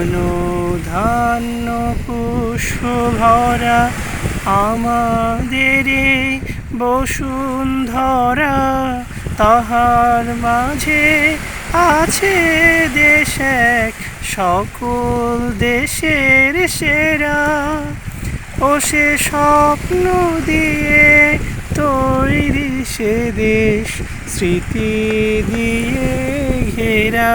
ধন ধান্য পুষ্প ভরা আমাদের বসুন্ধরা, তাহার মাঝে আছে দেশ এক, সকল দেশের সেরা। ও সে স্বপ্ন দিয়ে তৈরি সে দেশ, স্মৃতি দিয়ে ঘেরা।